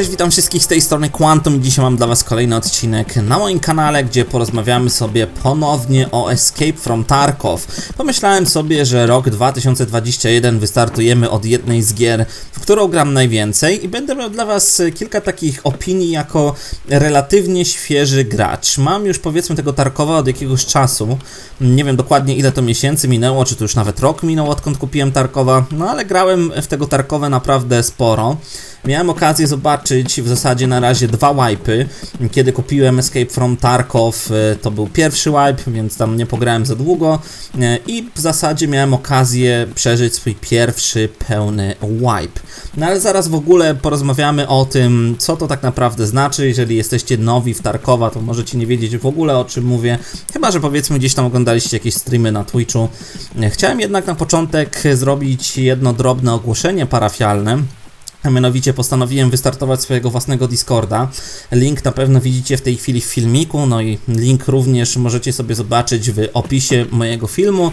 cześć, witam wszystkich z tej strony Quantum dzisiaj mam dla was kolejny odcinek na moim kanale, gdzie porozmawiamy sobie ponownie o Escape from Tarkov. Pomyślałem sobie, że rok 2021 wystartujemy od jednej z gier, w którą gram najwięcej i będę miał dla was kilka takich opinii jako relatywnie świeży gracz. Mam już powiedzmy tego Tarkowa od jakiegoś czasu, nie wiem dokładnie ile to miesięcy minęło, czy to już nawet rok minął odkąd kupiłem Tarkowa, no ale grałem w tego Tarkowa naprawdę sporo. Miałem okazję zobaczyć w zasadzie na razie dwa wipe'y. Kiedy kupiłem Escape from Tarkov, e, to był pierwszy wipe, więc tam nie pograłem za długo. E, I w zasadzie miałem okazję przeżyć swój pierwszy pełny wipe. No ale zaraz w ogóle porozmawiamy o tym, co to tak naprawdę znaczy. Jeżeli jesteście nowi w Tarkowa, to możecie nie wiedzieć w ogóle o czym mówię. Chyba, że powiedzmy gdzieś tam oglądaliście jakieś streamy na Twitchu. E, Chciałem jednak na początek zrobić jedno drobne ogłoszenie parafialne. Mianowicie postanowiłem wystartować swojego własnego Discorda. Link na pewno widzicie w tej chwili w filmiku, no i link również możecie sobie zobaczyć w opisie mojego filmu.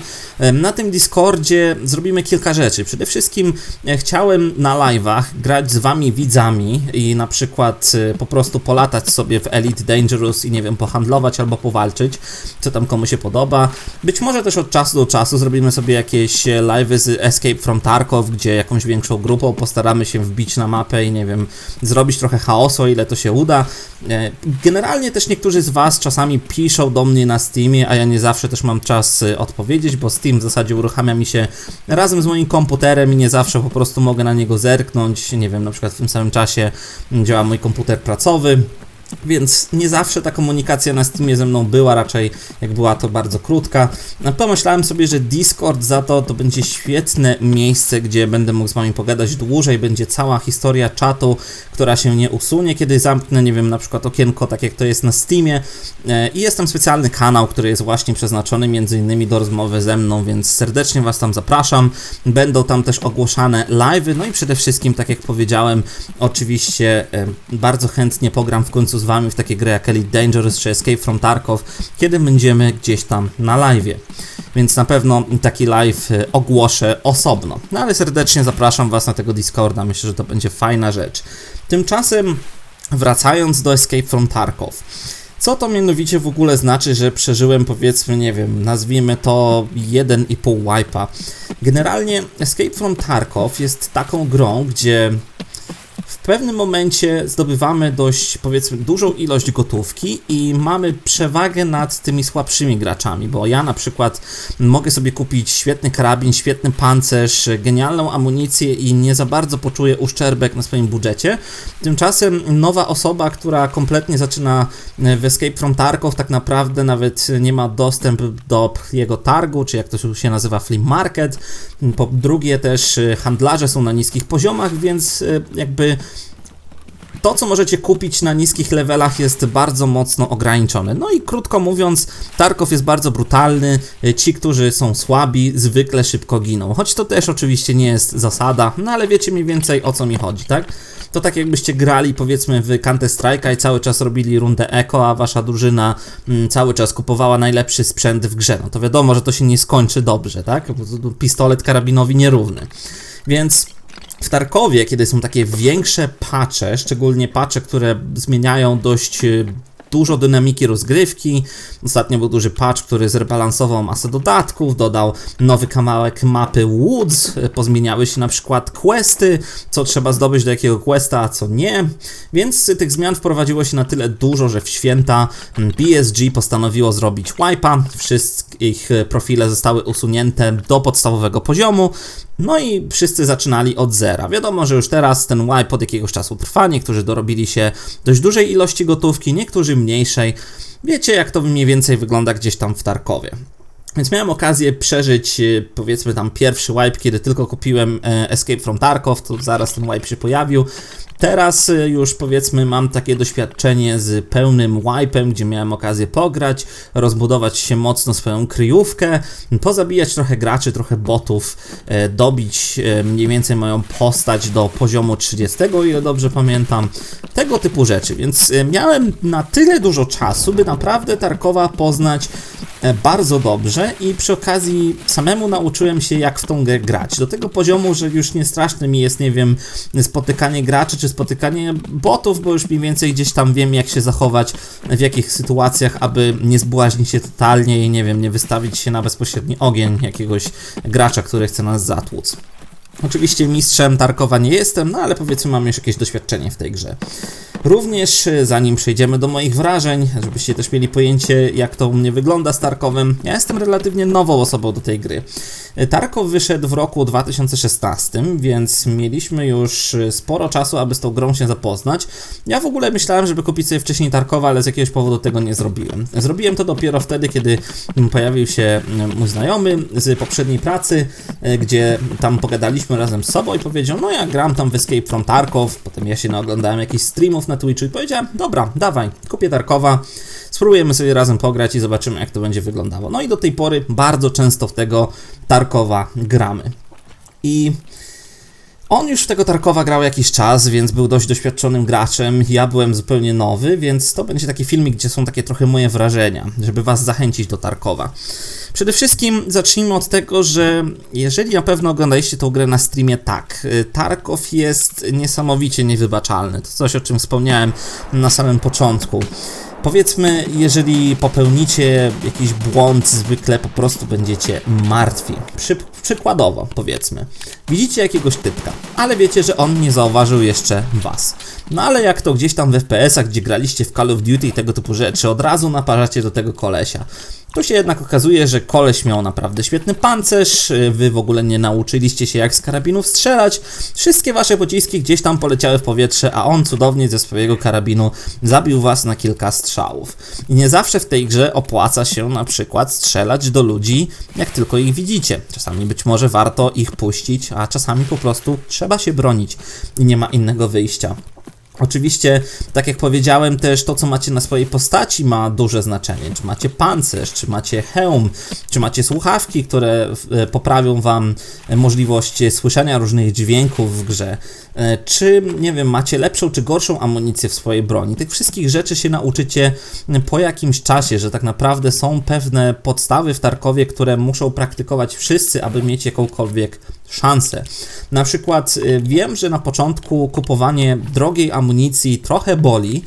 Na tym Discordzie zrobimy kilka rzeczy. Przede wszystkim e, chciałem na live'ach grać z wami widzami i na przykład e, po prostu polatać sobie w Elite Dangerous i nie wiem, pohandlować albo powalczyć, co tam komu się podoba. Być może też od czasu do czasu zrobimy sobie jakieś e, live'y z Escape from Tarkov, gdzie jakąś większą grupą postaramy się na mapę i nie wiem, zrobić trochę chaosu, ile to się uda. E, Generalnie też niektórzy z Was czasami piszą do mnie na Steamie, a ja nie zawsze też mam czas e, odpowiedzieć, bo Steam w zasadzie uruchamia mi się razem z moim komputerem i nie zawsze po prostu mogę na niego zerknąć. Nie wiem, na przykład w tym samym czasie działa mój komputer pracowy. Więc nie zawsze ta komunikacja na Steamie ze mną była, raczej jak była to bardzo krótka. Pomyślałem sobie, że Discord za to to będzie świetne miejsce, gdzie będę mógł z wami pogadać dłużej, będzie cała historia czatu, która się nie usunie, kiedy zamknę, nie wiem, na przykład okienko, tak jak to jest na Steamie. E, I jest tam specjalny kanał, który jest właśnie przeznaczony między innymi do rozmowy ze mną, więc serdecznie was tam zapraszam. Będą tam też ogłoszane live'y, no i przede wszystkim, tak jak powiedziałem, oczywiście e, bardzo chętnie pogram w końcu z wami w takie gry jak Elite Dangerous czy Escape from Tarkov, kiedy będziemy gdzieś tam na live'ie. Więc na pewno taki live e, ogłoszę osobno. No ale serdecznie zapraszam was na tego Discorda, myślę, że to będzie fajna rzecz. Tymczasem wracając do Escape from Tarkov. Co to mianowicie w ogóle znaczy, że przeżyłem powiedzmy, nie wiem, nazwijmy to 1,5 wipe'a. Generalnie Escape from Tarkov jest taką grą, gdzie pewnym momencie zdobywamy dość, powiedzmy, dużą ilość gotówki i mamy przewagę nad tymi słabszymi graczami, bo ja na przykład mogę sobie kupić świetny karabin, świetny pancerz, genialną amunicję i nie za bardzo poczuję uszczerbek na swoim budżecie. Tymczasem nowa osoba, która kompletnie zaczyna w Escape from Tarkov, tak naprawdę nawet nie ma dostęp do jego targu, czy jak to się nazywa, flea market. Po drugie też y, handlarze są na niskich poziomach, więc y, jakby to, co możecie kupić na niskich levelach, jest bardzo mocno ograniczone. No i krótko mówiąc, Tarkov jest bardzo brutalny. Ci, którzy są słabi, zwykle szybko giną. Choć to też oczywiście nie jest zasada, no ale wiecie mniej więcej o co mi chodzi, tak? To tak jakbyście grali powiedzmy w Counter Strike'a i cały czas robili rundę eko, a wasza drużyna mm, cały czas kupowała najlepszy sprzęt w grze. No to wiadomo, że to się nie skończy dobrze, tak? Pistolet karabinowi nierówny. Więc w Tarkowie, kiedy są takie większe patche, szczególnie patche, które zmieniają dość e, dużo dynamiki rozgrywki. Ostatnio był duży patch, który zrebalansował masę dodatków, dodał nowy kawałek mapy Woods, pozmieniały się na przykład questy, co trzeba zdobyć do jakiego questa, a co nie. Więc tych zmian wprowadziło się na tyle dużo, że w święta BSG postanowiło zrobić wipe'a. Wszystkich profile zostały usunięte do podstawowego poziomu. No i wszyscy zaczynali od zera. Wiadomo, że już teraz ten wipe od jakiegoś czasu trwa. Niektórzy dorobili się dość dużej ilości gotówki, niektórzy mniejszej. Wiecie, jak to mniej więcej wygląda gdzieś tam w Tarkowie. Więc miałem okazję przeżyć, e, powiedzmy tam pierwszy wipe, kiedy tylko kupiłem e, Escape from Tarkov, to zaraz ten wipe się pojawił. Teraz y, już powiedzmy mam takie doświadczenie z pełnym wipe'em, gdzie miałem okazję pograć, rozbudować się mocno swoją kryjówkę, pozabijać trochę graczy, trochę botów, e, dobić e, mniej więcej moją postać do poziomu 30, o ile dobrze pamiętam, tego typu rzeczy, więc miałem na tyle dużo czasu, by naprawdę Tarkowa poznać bardzo dobrze i przy okazji samemu nauczyłem się jak w tą grę grać. Do tego poziomu, że już nie straszne mi jest, nie wiem, spotykanie graczy czy czy spotykanie botów, bo już mniej więcej gdzieś tam wiem, jak się zachować, w jakich sytuacjach, aby nie zbłaźnić się totalnie i nie wiem, nie wystawić się na bezpośredni ogień jakiegoś gracza, który chce nas zatłuc. Oczywiście mistrzem Tarkowa nie jestem, no ale powiedzmy mam już jakieś doświadczenie w tej grze. Również e, zanim przejdziemy do moich wrażeń, żebyście też mieli pojęcie jak to u mnie wygląda z Tarkowem, ja jestem relatywnie nową osobą do tej gry. Tarkow wyszedł w roku 2016, więc mieliśmy już e, sporo czasu, aby z tą grą się zapoznać. Ja w ogóle myślałem, żeby kupić sobie wcześniej Tarkowa, ale z jakiegoś powodu tego nie zrobiłem. Zrobiłem to dopiero wtedy, kiedy pojawił się mój znajomy z poprzedniej pracy, gdzie tam pogadaliśmy razem z sobą i powiedział, no ja gram tam w Escape from Tarkov, potem ja się naoglądałem jakichś streamów na Twitchu i powiedziałem, dobra, dawaj, kupię Tarkowa, spróbujemy sobie razem pograć i zobaczymy, jak to będzie wyglądało. No i do tej pory bardzo często w tego Tarkowa gramy. I on już w tego Tarkowa grał jakiś czas, więc był dość doświadczonym graczem. Ja byłem zupełnie nowy, więc to będzie taki filmik, gdzie są takie trochę moje wrażenia, żeby Was zachęcić do Tarkowa. Przede wszystkim zacznijmy od tego, że jeżeli na pewno oglądaliście tę grę na streamie, tak, Tarkov jest niesamowicie niewybaczalny. To coś, o czym wspomniałem na samym początku. Powiedzmy, jeżeli popełnicie jakiś błąd, zwykle po prostu będziecie martwi. Przy, przykładowo, powiedzmy, widzicie jakiegoś typka, ale wiecie, że on nie zauważył jeszcze was. No ale jak to gdzieś tam w FPS-ach, gdzie graliście w Call of Duty i tego typu rzeczy, od razu naparzacie do tego kolesia. Tu się jednak okazuje, że koleś miał naprawdę świetny pancerz, wy w ogóle nie nauczyliście się jak z karabinów strzelać, wszystkie wasze pociski gdzieś tam poleciały w powietrze, a on cudownie ze swojego karabinu zabił was na kilka strzałów. I nie zawsze w tej grze opłaca się na przykład strzelać do ludzi, jak tylko ich widzicie. Czasami być może warto ich puścić, a czasami po prostu trzeba się bronić i nie ma innego wyjścia. Oczywiście, tak jak powiedziałem, też to, co macie na swojej postaci ma duże znaczenie. Czy macie pancerz, czy macie hełm, czy macie słuchawki, które e, poprawią wam możliwość słyszenia różnych dźwięków w grze. E, czy, nie wiem, macie lepszą czy gorszą amunicję w swojej broni. Tych wszystkich rzeczy się nauczycie po jakimś czasie, że tak naprawdę są pewne podstawy w Tarkowie, które muszą praktykować wszyscy, aby mieć jakąkolwiek szansę. Na przykład y, wiem, że na początku kupowanie drogiej amunicji trochę boli,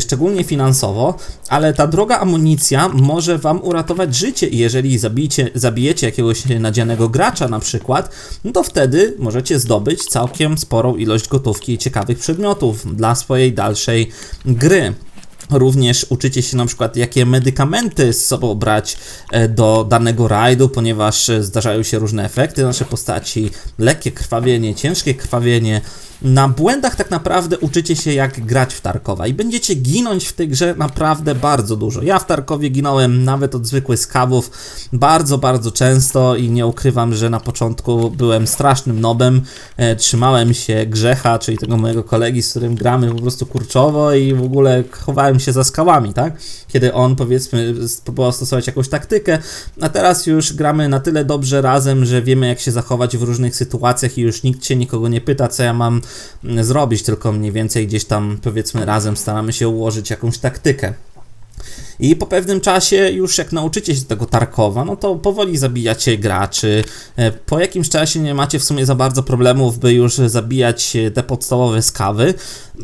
szczególnie finansowo, ale ta droga amunicja może Wam uratować życie i jeżeli zabijecie, zabijecie jakiegoś nadzianego gracza na przykład, no to wtedy możecie zdobyć całkiem sporą ilość gotówki i ciekawych przedmiotów dla swojej dalszej gry. Również uczycie się na przykład, jakie medykamenty z sobą brać e, do danego rajdu, ponieważ e, zdarzają się różne efekty nasze postaci, lekkie krwawienie, ciężkie krwawienie, na błędach tak naprawdę uczycie się jak grać w Tarkowa i będziecie ginąć w tej grze naprawdę bardzo dużo. Ja w Tarkowie ginąłem nawet od zwykłych skawów bardzo, bardzo często i nie ukrywam, że na początku byłem strasznym nobem, e, trzymałem się Grzecha, czyli tego mojego kolegi, z którym gramy po prostu kurczowo i w ogóle chowałem się za skałami, tak? Kiedy on powiedzmy próbował stosować jakąś taktykę, a teraz już gramy na tyle dobrze razem, że wiemy jak się zachować w różnych sytuacjach i już nikt się nikogo nie pyta, co ja mam zrobić, tylko mniej więcej gdzieś tam powiedzmy razem staramy się ułożyć jakąś taktykę. I po pewnym czasie, już jak nauczycie się tego Tarkowa, no to powoli zabijacie graczy. E, po jakimś czasie nie macie w sumie za bardzo problemów, by już zabijać te podstawowe skawy.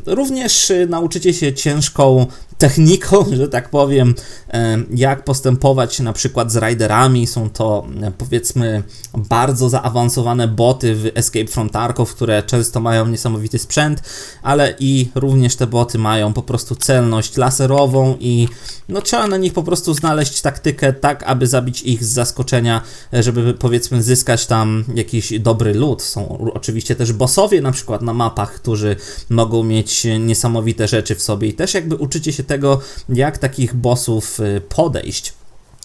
Również e, nauczycie się ciężką techniką, że tak powiem, e, jak postępować na przykład z riderami. Są to powiedzmy bardzo zaawansowane boty w Escape from Tarkov, które często mają niesamowity sprzęt, ale i również te boty mają po prostu celność laserową i no trzeba na nich po prostu znaleźć taktykę tak, aby zabić ich z zaskoczenia, żeby powiedzmy zyskać tam jakiś dobry lód. Są oczywiście też bossowie na przykład na mapach, którzy mogą mieć niesamowite rzeczy w sobie i też jakby uczycie się tego, jak takich bossów y, podejść.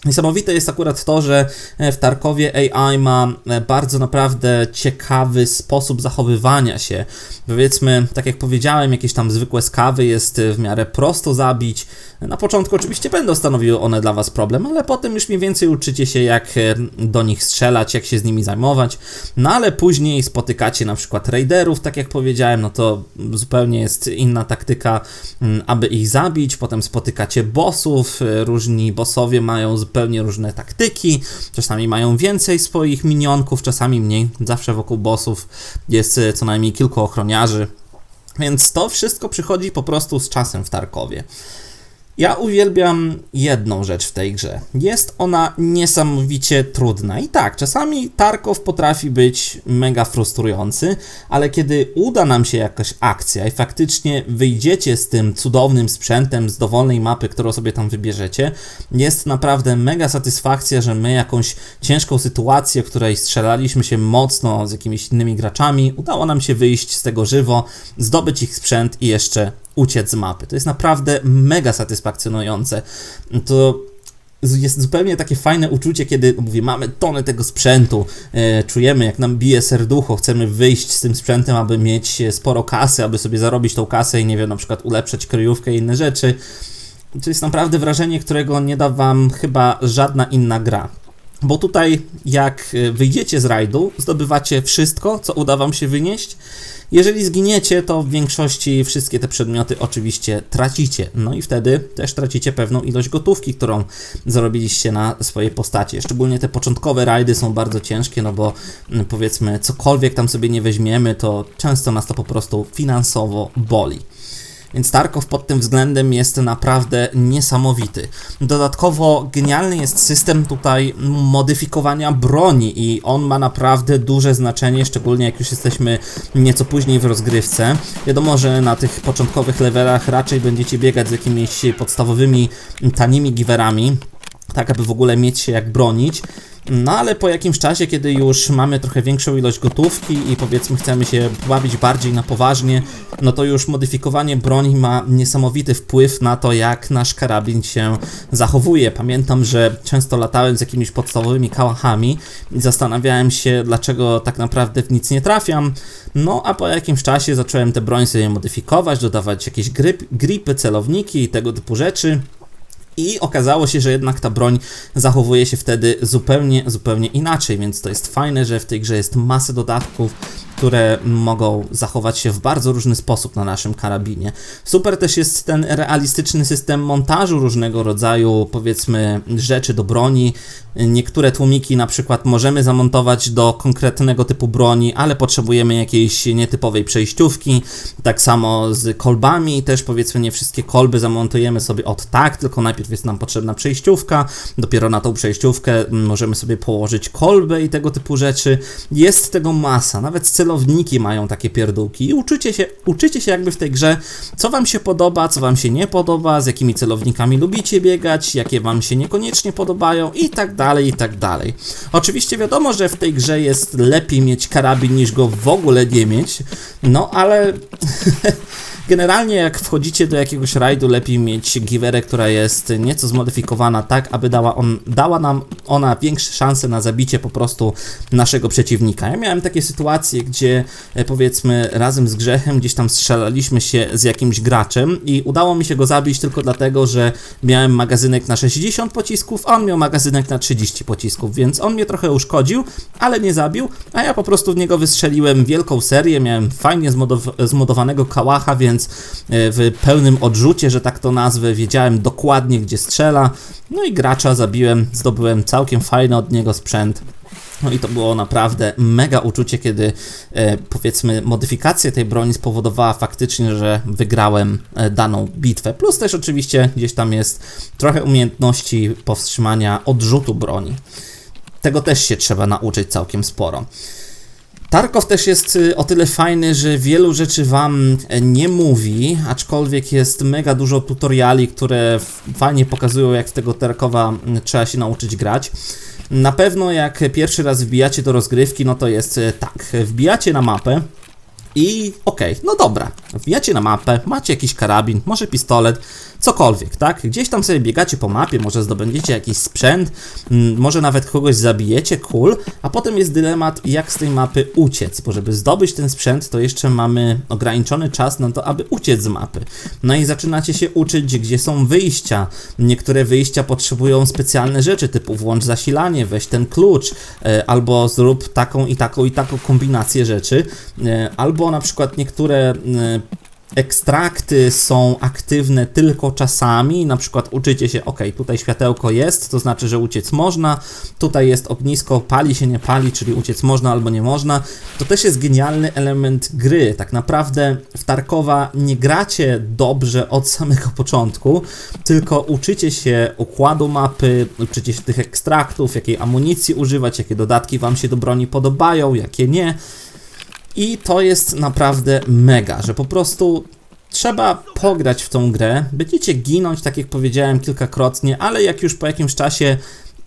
Niesamowite jest akurat to, że e, w Tarkowie AI ma e, bardzo naprawdę ciekawy sposób zachowywania się. Powiedzmy, tak jak powiedziałem, jakieś tam zwykłe skawy jest e, w miarę prosto zabić. Na początku oczywiście będą stanowiły one dla Was problem, ale potem już mniej więcej uczycie się, jak do nich strzelać, jak się z nimi zajmować. No ale później spotykacie na przykład raiderów, tak jak powiedziałem, no to zupełnie jest inna taktyka, mm, aby ich zabić. Potem spotykacie bossów, różni bossowie mają zupełnie zupełnie różne taktyki, czasami mają więcej swoich minionków, czasami mniej. Zawsze wokół bossów jest e, co najmniej kilku ochroniarzy. Więc to wszystko przychodzi po prostu z czasem w Tarkowie. Ja uwielbiam jedną rzecz w tej grze. Jest ona niesamowicie trudna. I tak, czasami Tarkov potrafi być mega frustrujący, ale kiedy uda nam się jakaś akcja i faktycznie wyjdziecie z tym cudownym sprzętem z dowolnej mapy, którą sobie tam wybierzecie, jest naprawdę mega satysfakcja, że my jakąś ciężką sytuację, w której strzelaliśmy się mocno z jakimiś innymi graczami, udało nam się wyjść z tego żywo, zdobyć ich sprzęt i jeszcze uciec z mapy. To jest naprawdę mega satysfakcjonujące. To jest zupełnie takie fajne uczucie, kiedy mówię, mamy tonę tego sprzętu, e, czujemy jak nam bije serducho, chcemy wyjść z tym sprzętem, aby mieć sporo kasy, aby sobie zarobić tą kasę i nie wiem, na przykład ulepszać kryjówkę i inne rzeczy. To jest naprawdę wrażenie, którego nie da wam chyba żadna inna gra. Bo tutaj, jak wyjdziecie z rajdu, zdobywacie wszystko, co uda wam się wynieść jeżeli zginiecie, to w większości wszystkie te przedmioty oczywiście tracicie. No i wtedy też tracicie pewną ilość gotówki, którą zarobiliście na swojej postaci. Szczególnie te początkowe rajdy są bardzo ciężkie, no bo mm, powiedzmy cokolwiek tam sobie nie weźmiemy, to często nas to po prostu finansowo boli. Więc Tarkov pod tym względem jest naprawdę niesamowity. Dodatkowo genialny jest system tutaj modyfikowania broni i on ma naprawdę duże znaczenie, szczególnie jak już jesteśmy nieco później w rozgrywce. Wiadomo, że na tych początkowych levelach raczej będziecie biegać z jakimiś podstawowymi tanimi giwerami, tak aby w ogóle mieć się jak bronić. No ale po jakimś czasie, kiedy już mamy trochę większą ilość gotówki i powiedzmy chcemy się bawić bardziej na poważnie, no to już modyfikowanie broni ma niesamowity wpływ na to, jak nasz karabin się zachowuje. Pamiętam, że często latałem z jakimiś podstawowymi kałachami i zastanawiałem się, dlaczego tak naprawdę w nic nie trafiam. No a po jakimś czasie zacząłem te broń sobie modyfikować, dodawać jakieś grip, gripy, celowniki i tego typu rzeczy. I okazało się, że jednak ta broń zachowuje się wtedy zupełnie, zupełnie inaczej, więc to jest fajne, że w tej grze jest masę dodatków, które mogą zachować się w bardzo różny sposób na naszym karabinie. Super też jest ten realistyczny system montażu różnego rodzaju, powiedzmy, rzeczy do broni. Niektóre tłumiki na przykład możemy zamontować do konkretnego typu broni, ale potrzebujemy jakiejś nietypowej przejściówki. Tak samo z kolbami, też powiedzmy nie wszystkie kolby zamontujemy sobie od tak, tylko najpierw jest nam potrzebna przejściówka, dopiero na tą przejściówkę możemy sobie położyć kolbę i tego typu rzeczy. Jest tego masa, nawet celowniki mają takie pierdółki i uczycie się, uczycie się jakby w tej grze, co wam się podoba, co wam się nie podoba, z jakimi celownikami lubicie biegać, jakie wam się niekoniecznie podobają i tak dalej, i tak dalej. Oczywiście wiadomo, że w tej grze jest lepiej mieć karabin niż go w ogóle nie mieć, no ale Generalnie jak wchodzicie do jakiegoś rajdu, lepiej mieć giwerę, która jest nieco zmodyfikowana tak, aby dała, on, dała nam ona większe szanse na zabicie po prostu naszego przeciwnika. Ja miałem takie sytuacje, gdzie e, powiedzmy razem z Grzechem gdzieś tam strzelaliśmy się z jakimś graczem i udało mi się go zabić tylko dlatego, że miałem magazynek na 60 pocisków, a on miał magazynek na 30 pocisków, więc on mnie trochę uszkodził, ale nie zabił, a ja po prostu w niego wystrzeliłem wielką serię, miałem fajnie zmodow zmodowanego kałacha, więc więc e, w pełnym odrzucie, że tak to nazwę, wiedziałem dokładnie gdzie strzela. No i gracza zabiłem, zdobyłem całkiem fajny od niego sprzęt. No i to było naprawdę mega uczucie, kiedy e, powiedzmy modyfikacja tej broni spowodowała faktycznie, że wygrałem e, daną bitwę. Plus też oczywiście gdzieś tam jest trochę umiejętności powstrzymania odrzutu broni. Tego też się trzeba nauczyć całkiem sporo. Tarkow też jest y, o tyle fajny, że wielu rzeczy Wam e, nie mówi, aczkolwiek jest mega dużo tutoriali, które fajnie pokazują, jak w tego Tarkowa trzeba się nauczyć grać. Na pewno jak pierwszy raz wbijacie do rozgrywki, no to jest e, tak, wbijacie na mapę, i okej, okay, no dobra, wbijacie na mapę, macie jakiś karabin, może pistolet, cokolwiek, tak? Gdzieś tam sobie biegacie po mapie, może zdobędziecie jakiś sprzęt, mm, może nawet kogoś zabijecie, cool, a potem jest dylemat, jak z tej mapy uciec, bo żeby zdobyć ten sprzęt, to jeszcze mamy ograniczony czas na to, aby uciec z mapy. No i zaczynacie się uczyć, gdzie są wyjścia. Niektóre wyjścia potrzebują specjalne rzeczy, typu włącz zasilanie, weź ten klucz, e, albo zrób taką i taką i taką kombinację rzeczy, e, albo na przykład niektóre e, ekstrakty są aktywne tylko czasami, na przykład uczycie się, ok, tutaj światełko jest, to znaczy, że uciec można, tutaj jest ognisko, pali się, nie pali, czyli uciec można albo nie można, to też jest genialny element gry. Tak naprawdę w Tarkowa nie gracie dobrze od samego początku, tylko uczycie się układu mapy, uczycie się tych ekstraktów, jakiej amunicji używać, jakie dodatki Wam się do broni podobają, jakie nie. I to jest naprawdę mega, że po prostu trzeba pograć w tą grę. Będziecie ginąć, tak jak powiedziałem kilkakrotnie, ale jak już po jakimś czasie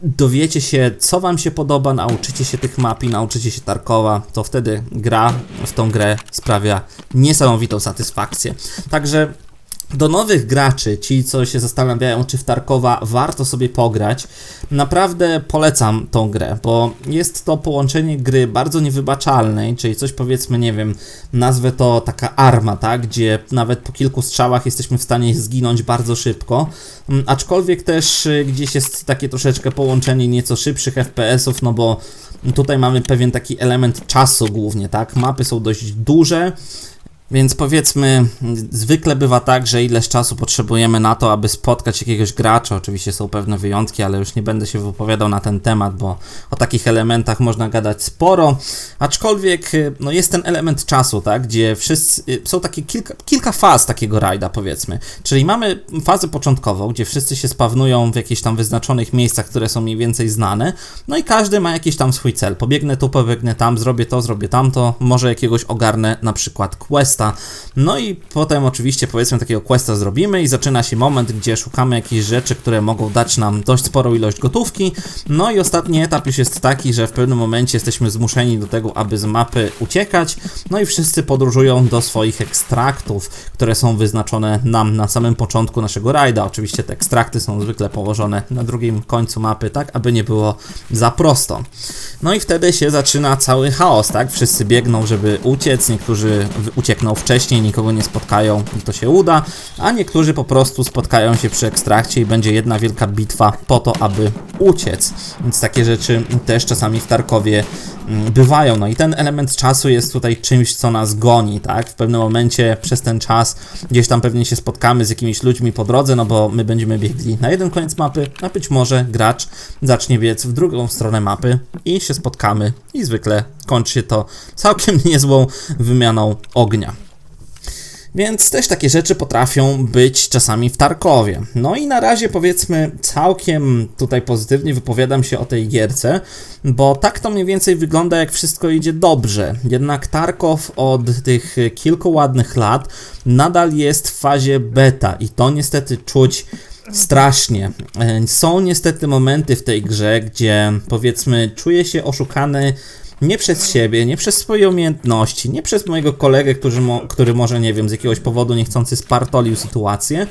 dowiecie się, co wam się podoba, nauczycie się tych map i nauczycie się Tarkowa, to wtedy gra w tą grę sprawia niesamowitą satysfakcję. Także do nowych graczy, ci co się zastanawiają, czy w Tarkowa warto sobie pograć, naprawdę polecam tą grę, bo jest to połączenie gry bardzo niewybaczalnej, czyli coś powiedzmy, nie wiem, nazwę to taka arma, tak, gdzie nawet po kilku strzałach jesteśmy w stanie zginąć bardzo szybko, mm, aczkolwiek też y, gdzieś jest takie troszeczkę połączenie nieco szybszych FPS-ów, no bo tutaj mamy pewien taki element czasu głównie, tak, mapy są dość duże, więc powiedzmy, zwykle bywa tak, że ileś czasu potrzebujemy na to, aby spotkać jakiegoś gracza. Oczywiście są pewne wyjątki, ale już nie będę się wypowiadał na ten temat, bo o takich elementach można gadać sporo. Aczkolwiek no jest ten element czasu, tak, gdzie wszyscy są takie kilka, kilka faz takiego rajda, powiedzmy. Czyli mamy fazę początkową, gdzie wszyscy się spawnują w jakichś tam wyznaczonych miejscach, które są mniej więcej znane. No i każdy ma jakiś tam swój cel. Pobiegnę tu, pobiegnę tam, zrobię to, zrobię tamto, może jakiegoś ogarnę na przykład quest questa. No i potem oczywiście powiedzmy takiego questa zrobimy i zaczyna się moment, gdzie szukamy jakichś rzeczy, które mogą dać nam dość sporą ilość gotówki. No i ostatni etap już jest taki, że w pewnym momencie jesteśmy zmuszeni do tego, aby z mapy uciekać. No i wszyscy podróżują do swoich ekstraktów, które są wyznaczone nam na samym początku naszego rajda. Oczywiście te ekstrakty są zwykle położone na drugim końcu mapy, tak aby nie było za prosto. No i wtedy się zaczyna cały chaos, tak? Wszyscy biegną, żeby uciec, niektórzy uciekną wcześniej, nikogo nie spotkają i to się uda, a niektórzy po prostu spotkają się przy ekstrakcie i będzie jedna wielka bitwa po to, aby uciec. Więc takie rzeczy też czasami w Tarkowie mm, bywają. No i ten element czasu jest tutaj czymś, co nas goni, tak? W pewnym momencie przez ten czas gdzieś tam pewnie się spotkamy z jakimiś ludźmi po drodze, no bo my będziemy biegli na jeden koniec mapy, a być może gracz zacznie biec w drugą stronę mapy i się spotkamy i zwykle kończy się to całkiem niezłą wymianą ognia. Więc też takie rzeczy potrafią być czasami w Tarkowie. No i na razie powiedzmy całkiem tutaj pozytywnie wypowiadam się o tej gierce, bo tak to mniej więcej wygląda jak wszystko idzie dobrze. Jednak Tarkov od tych kilku ładnych lat nadal jest w fazie beta i to niestety czuć strasznie. Są niestety momenty w tej grze, gdzie powiedzmy czuję się oszukany nie przez siebie, nie przez swoje umiejętności, nie przez mojego kolegę, który, mo który może, nie wiem, z jakiegoś powodu niechcący spartolił sytuację,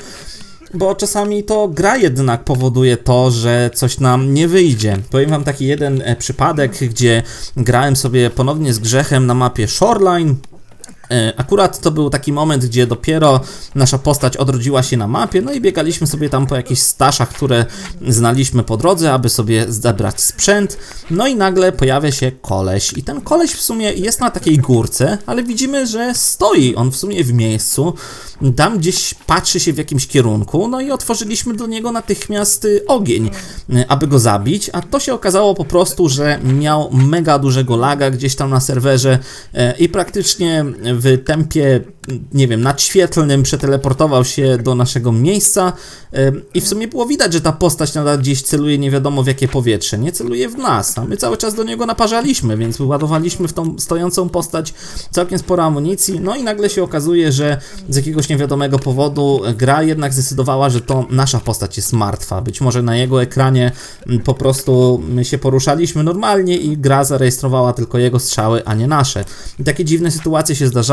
bo czasami to gra jednak powoduje to, że coś nam nie wyjdzie. Powiem wam taki jeden e, przypadek, gdzie grałem sobie ponownie z grzechem na mapie Shoreline, E, akurat to był taki moment, gdzie dopiero nasza postać odrodziła się na mapie, no i biegaliśmy sobie tam po jakichś staszach, które znaliśmy po drodze, aby sobie zebrać sprzęt. No i nagle pojawia się koleś. I ten koleś w sumie jest na takiej górce, ale widzimy, że stoi on w sumie w miejscu. Tam gdzieś patrzy się w jakimś kierunku, no i otworzyliśmy do niego natychmiast y, ogień, y, aby go zabić, a to się okazało po prostu, że miał mega dużego laga gdzieś tam na serwerze y, i praktycznie w tempie nie wiem, nadświetlnym przeteleportował się do naszego miejsca i w sumie było widać, że ta postać nadal gdzieś celuje nie wiadomo w jakie powietrze, nie celuje w nas, a my cały czas do niego naparzaliśmy, więc wyładowaliśmy w tą stojącą postać całkiem sporo amunicji, no i nagle się okazuje, że z jakiegoś niewiadomego powodu gra jednak zdecydowała, że to nasza postać jest martwa, być może na jego ekranie po prostu my się poruszaliśmy normalnie i gra zarejestrowała tylko jego strzały, a nie nasze. I takie dziwne sytuacje się zdarzają,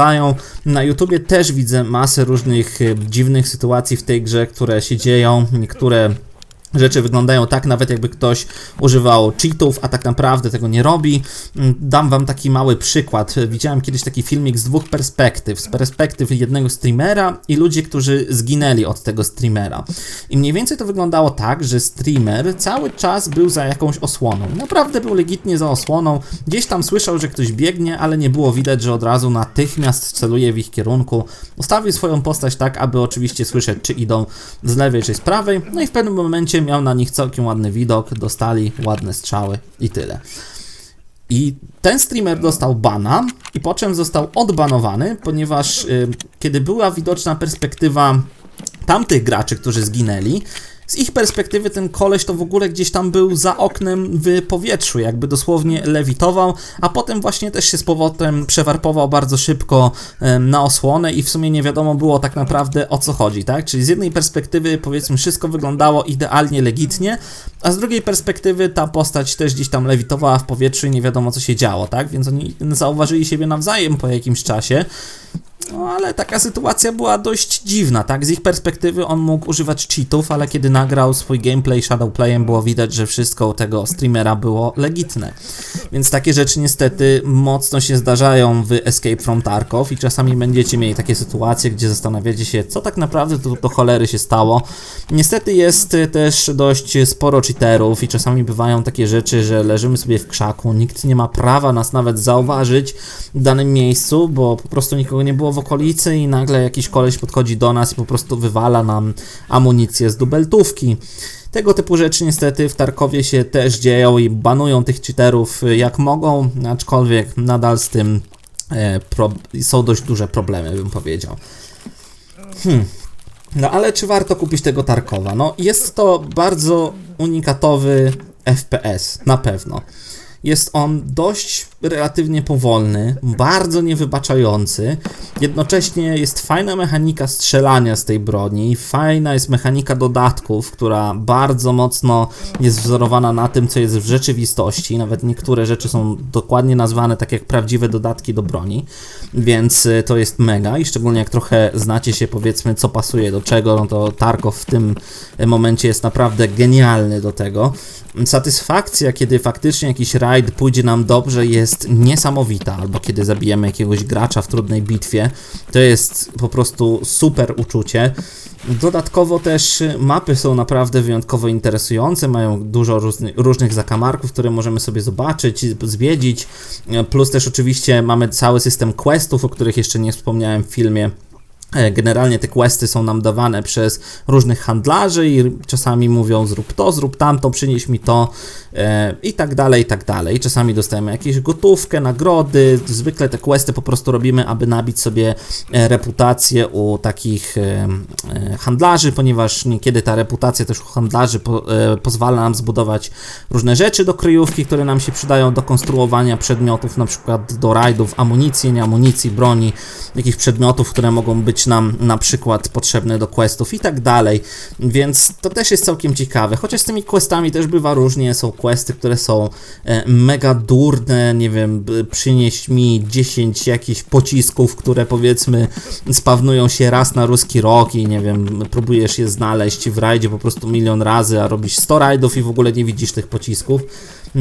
na YouTubie też widzę masę różnych e, dziwnych sytuacji w tej grze, które się dzieją. Niektóre rzeczy wyglądają tak, nawet jakby ktoś używał cheatów, a tak naprawdę tego nie robi. Mm, Dam wam taki mały przykład. Widziałem kiedyś taki filmik z dwóch perspektyw. Z perspektywy jednego streamera i ludzi, którzy zginęli od tego streamera. I mniej więcej to wyglądało tak, że streamer cały czas był za jakąś osłoną. Naprawdę był legitnie za osłoną. Gdzieś tam słyszał, że ktoś biegnie, ale nie było widać, że od razu natychmiast celuje w ich kierunku. Ustawił swoją postać tak, aby oczywiście słyszeć, czy idą z lewej, czy z prawej. No i w pewnym momencie miał na nich całkiem ładny widok, dostali ładne strzały i tyle. I ten streamer dostał bana i po czym został odbanowany, ponieważ y, kiedy była widoczna perspektywa tamtych graczy, którzy zginęli, z ich perspektywy ten koleś to w ogóle gdzieś tam był za oknem w powietrzu, jakby dosłownie lewitował, a potem właśnie też się z powrotem przewarpował bardzo szybko na osłonę i w sumie nie wiadomo było tak naprawdę o co chodzi, tak? Czyli z jednej perspektywy powiedzmy wszystko wyglądało idealnie, legitnie, a z drugiej perspektywy ta postać też gdzieś tam lewitowała w powietrzu i nie wiadomo co się działo, tak? Więc oni zauważyli siebie nawzajem po jakimś czasie. No ale taka sytuacja była dość dziwna, tak? Z ich perspektywy on mógł używać cheatów, ale kiedy nagrał swój gameplay Shadowplayem było widać, że wszystko u tego streamera było legitne. Więc takie rzeczy niestety mocno się zdarzają w Escape from Tarkov i czasami będziecie mieli takie sytuacje, gdzie zastanawiacie się, co tak naprawdę do, do cholery się stało. Niestety jest też dość sporo cheaterów i czasami bywają takie rzeczy, że leżymy sobie w krzaku, nikt nie ma prawa nas nawet zauważyć w danym miejscu, bo po prostu nikogo nie było w okolicy i nagle jakiś koleś podchodzi do nas i po prostu wywala nam amunicję z dubeltówki. Tego typu rzeczy niestety w Tarkowie się też dzieją i banują tych cheaterów y, jak mogą, aczkolwiek nadal z tym e, pro, są dość duże problemy, bym powiedział. Hmm. No ale czy warto kupić tego Tarkowa? No jest to bardzo unikatowy FPS, na pewno. Jest on dość relatywnie powolny, bardzo niewybaczający. Jednocześnie jest fajna mechanika strzelania z tej broni, fajna jest mechanika dodatków, która bardzo mocno jest wzorowana na tym, co jest w rzeczywistości. Nawet niektóre rzeczy są dokładnie nazwane tak jak prawdziwe dodatki do broni, więc y, to jest mega i szczególnie jak trochę znacie się powiedzmy, co pasuje do czego, no to Tarkov w tym momencie jest naprawdę genialny do tego. Satysfakcja, kiedy faktycznie jakiś raid pójdzie nam dobrze, jest niesamowita, albo kiedy zabijemy jakiegoś gracza w trudnej bitwie, to jest po prostu super uczucie. Dodatkowo też mapy są naprawdę wyjątkowo interesujące, mają dużo różny, różnych zakamarków, które możemy sobie zobaczyć, zwiedzić, plus też oczywiście mamy cały system questów, o których jeszcze nie wspomniałem w filmie. E, Generalnie te questy są nam dawane przez różnych handlarzy i czasami mówią zrób to, zrób tamto, przynieś mi to i tak dalej, i tak dalej. Czasami dostajemy jakieś gotówkę, nagrody. Zwykle te questy po prostu robimy, aby nabić sobie e, reputację u takich e, e, handlarzy, ponieważ niekiedy ta reputacja też u handlarzy po, pozwala nam zbudować różne rzeczy do kryjówki, które nam się przydają do konstruowania przedmiotów, na przykład do rajdów, amunicji, nie amunicji, broni, jakichś przedmiotów, które mogą być nam na przykład potrzebne do questów i tak dalej, więc to też jest całkiem ciekawe, chociaż z tymi questami też bywa różnie, są które są e, mega durne, nie wiem, b- przynieś mi 10 jakichś pocisków, które powiedzmy spawnują się raz na ruski rok i nie wiem, próbujesz je znaleźć w rajdzie po prostu milion razy, a robisz 100 rajdów i w ogóle nie widzisz tych pocisków.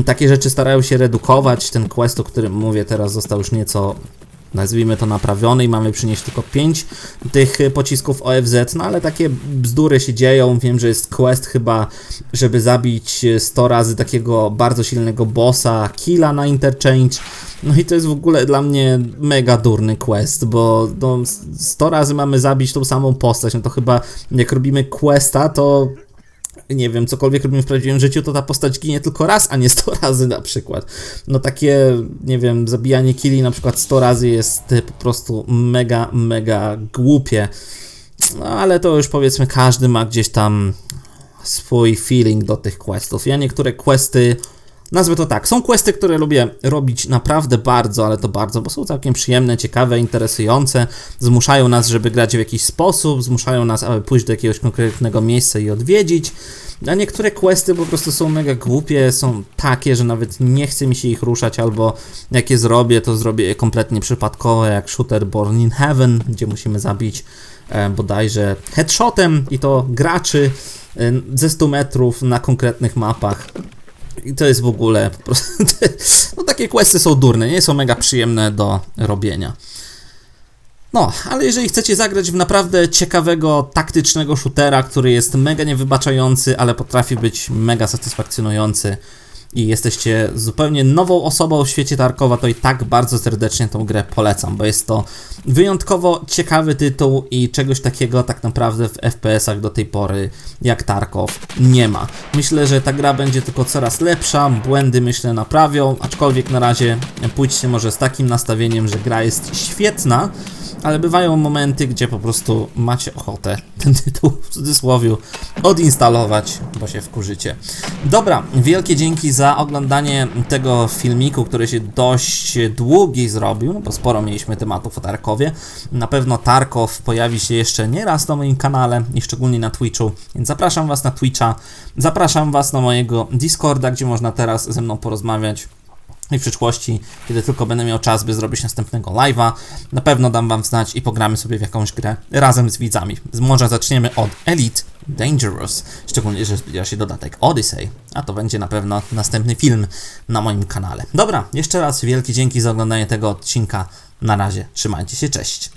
Takie rzeczy starają się redukować, ten quest, o którym mówię teraz został już nieco nazwijmy to naprawiony i mamy przynieść tylko 5 tych y, pocisków OFZ, no ale takie bzdury się dzieją, wiem, że jest quest chyba, żeby zabić y, 100 razy takiego bardzo silnego bossa, killa na interchange, no i to jest w ogóle dla mnie mega durny quest, bo no, 100 razy mamy zabić tą samą postać, no to chyba jak robimy questa, to nie wiem, cokolwiek robimy w prawdziwym życiu, to ta postać ginie tylko raz, a nie 100 razy na przykład. No takie, nie wiem, zabijanie killi na przykład 100 razy jest po prostu mega, mega głupie. No ale to już powiedzmy każdy ma gdzieś tam swój feeling do tych questów. Ja niektóre questy Nazwę to tak. Są questy, które lubię robić naprawdę bardzo, ale to bardzo, bo są całkiem przyjemne, ciekawe, interesujące. Zmuszają nas, żeby grać w jakiś sposób, zmuszają nas, aby pójść do jakiegoś konkretnego miejsca i odwiedzić. A niektóre questy po prostu są mega głupie, są takie, że nawet nie chce mi się ich ruszać, albo jak je zrobię, to zrobię je kompletnie przypadkowo, jak Shooter Born in Heaven, gdzie musimy zabić e, bodajże headshotem i to graczy e, ze 100 metrów na konkretnych mapach. I to jest w ogóle po prostu. No takie questy są durne, nie są mega przyjemne do robienia. No, ale jeżeli chcecie zagrać w naprawdę ciekawego, taktycznego shootera, który jest mega niewybaczający, ale potrafi być mega satysfakcjonujący i jesteście zupełnie nową osobą w świecie Tarkowa, to i tak bardzo serdecznie tą grę polecam, bo jest to wyjątkowo ciekawy tytuł i czegoś takiego tak naprawdę w FPS-ach do tej pory jak Tarkov nie ma. Myślę, że ta gra będzie tylko coraz lepsza, błędy myślę naprawią, aczkolwiek na razie pójdźcie może z takim nastawieniem, że gra jest świetna, ale bywają momenty, gdzie po prostu macie ochotę ten tytuł w cudzysłowie odinstalować, bo się wkurzycie. Dobra, wielkie dzięki za oglądanie tego filmiku, który się dość długi zrobił, no bo sporo mieliśmy tematów o Tarkowie. Na pewno Tarkov pojawi się jeszcze nie raz na moim kanale i szczególnie na Twitchu, więc zapraszam Was na Twitcha, zapraszam Was na mojego Discorda, gdzie można teraz ze mną porozmawiać. I w przyszłości, kiedy tylko będę miał czas, by zrobić następnego live'a, na pewno dam Wam znać i pogramy sobie w jakąś grę razem z widzami. Może zaczniemy od Elite Dangerous, szczególnie, że zbliża się dodatek Odyssey, a to będzie na pewno następny film na moim kanale. Dobra, jeszcze raz wielkie dzięki za oglądanie tego odcinka. Na razie, trzymajcie się, cześć.